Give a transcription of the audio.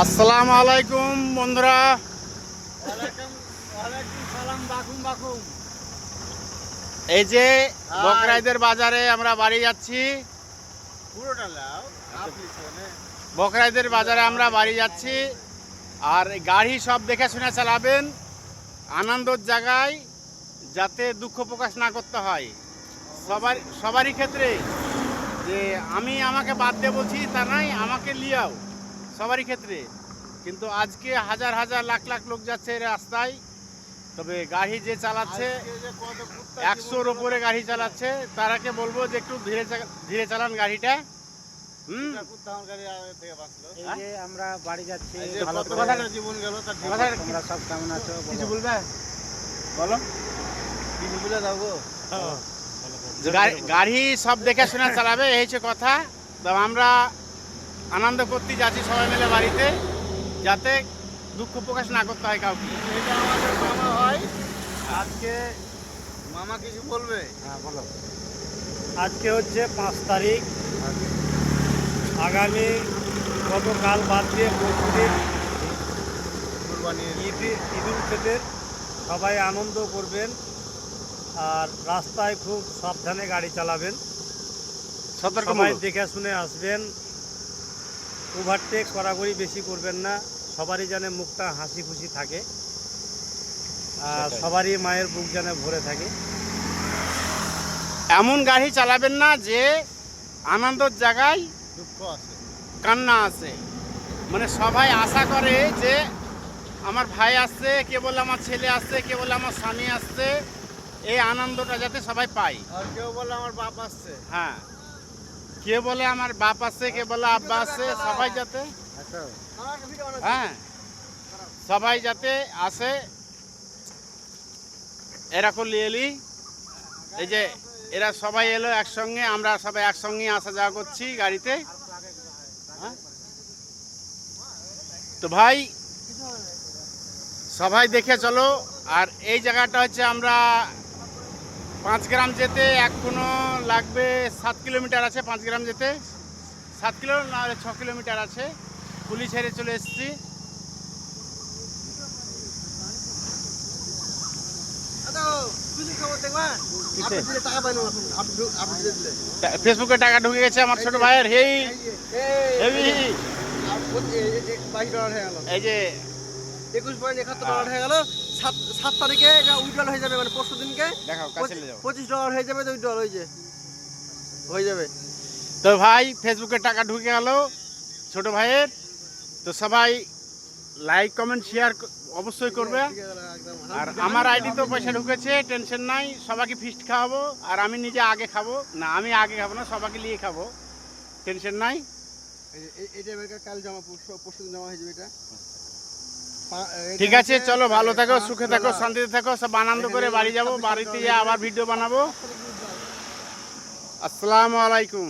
আসসালামু আলাইকুম, বন্ধুরা। এই যে বকরাইদের বাজারে আমরা বাড়ি যাচ্ছি। বকরাইদের বাজারে আমরা বাড়ি যাচ্ছি। আর গাড়ি সব দেখে শুনে চালাবেন। আনন্দর জায়গায় যাতে দুঃখ প্রকাশ না করতে হয়। সবার, সবারই ক্ষেত্রে যে আমি আমাকে বাদ দিয়ে বলছি, তা নাই আমাকে লিয়াও। সবারই ক্ষেত্রে। কিন্তু আজকে হাজার হাজার লাখ লাখ লোক যাচ্ছে রাস্তায়। তবে গাড়ি যে চালাচ্ছে একশোর ওপরে গাড়ি চালাচ্ছে তারাকে বলব যে একটু ধীরে ধীরে চালান গাড়িটা। হুম? যে আমরা বাড়ি যাচ্ছি জীবন গেল তার কথাটা তোমরা সব কেমন আছো কিছু বলো। বলবে? বলো। কিছু বলে দাও গো। গাড়ি- গাড়ি সব দেখে শুনে চালাবে এই হচ্ছে কথা। তো আমরা আনন্দ করতে যাচ্ছি সবাই মিলে বাড়িতে যাতে দুঃখ প্রকাশ না করতে হয় কাউকে। এটা আমাদের মামা হয় আজকে মামা কিছু বলবে? হ্যাঁ বলো। আজকে হচ্ছে পাঁচ তারিখ। আগামী গতকাল বাদ দিয়ে পরশুদিন কুরবানির ঈদ ঈদুল ফিতর সবাই আনন্দ করবেন। আর রাস্তায় খুব সাবধানে গাড়ি চালাবেন। সতর্ক সবাই দেখে শুনে আসবেন। ওভারটেক কড়াকড়ি বেশি করবেন না সবারই যেন মুখটা হাসি খুশি থাকে আর সবারই মায়ের বুক যেন ভরে থাকে। এমন গাড়ি চালাবেন না যে আনন্দর জায়গায় দুঃখ আছে। কান্না আছে। মানে সবাই আশা করে যে আমার ভাই আসছে কে বলে আমার ছেলে আসছে কে বলে আমার স্বামী আসছে এই আনন্দটা যাতে সবাই পায়। আর কেউ বলে আমার বাপ আসছে। হ্যাঁ। কে বলে আমার বাপ আছে, কে বলে আব্বা আসছে সবাই যাতে? হ্যাঁ সবাই যাতে আসে এরকম নিয়ে এলি এই যে এরা সবাই এলো একসঙ্গে, আমরা সবাই একসঙ্গে আসা যাওয়া করছি গাড়িতে। হ্যাঁ? তো ভাই, সবাই দেখে চলো। আর এই জায়গাটা হচ্ছে আমরা পাঁচ গ্রাম যেতে এখনও লাগবে সাত কিলোমিটার আছে পাঁচ গ্রাম যেতে। সাত কিলো না ছ কিলোমিটার আছে। পুলিশ হেরে চলে এসেছি। ফেসবুকে টাকা ঢুকে গেছে আমার ছোট ভাইয়ের। হেই। হয়ে এই যে। একুশ পয়েন্ট একাত্তর ডলার হয়ে গেল। সাত সাত তারিখে এটা উইড্রল হয়ে যাবে মানে পরশু দিনকে। দেখাও কাছে নিয়ে যাও। পঁচিশ ডলার হয়ে যাবে তো উইড্রল হয়ে যে হয়ে যাবে। তো ভাই ফেসবুকে টাকা ঢুকে গেল ছোট ভাইয়ের। তো সবাই লাইক কমেন্ট শেয়ার অবশ্যই করবে। আর আমার আইডি তো পয়সা ঢুকেছে টেনশন নাই সবাইকে ফিস্ট খাওয়াবো। আর আমি নিজে আগে খাব। না আমি আগে খাব না সবাইকে নিয়ে খাব। টেনশন নাই। এটা কাল জমা পরশু পরশু দিন জমা হয়ে যাবে এটা। ঠিক আছে, চলো, ভালো থাকো, সুখে থাকো, শান্তিতে থাকো, সব আনন্দ করে বাড়ি যাব, বাড়িতে আবার ভিডিও বানাবো। আসসালামু আলাইকুম।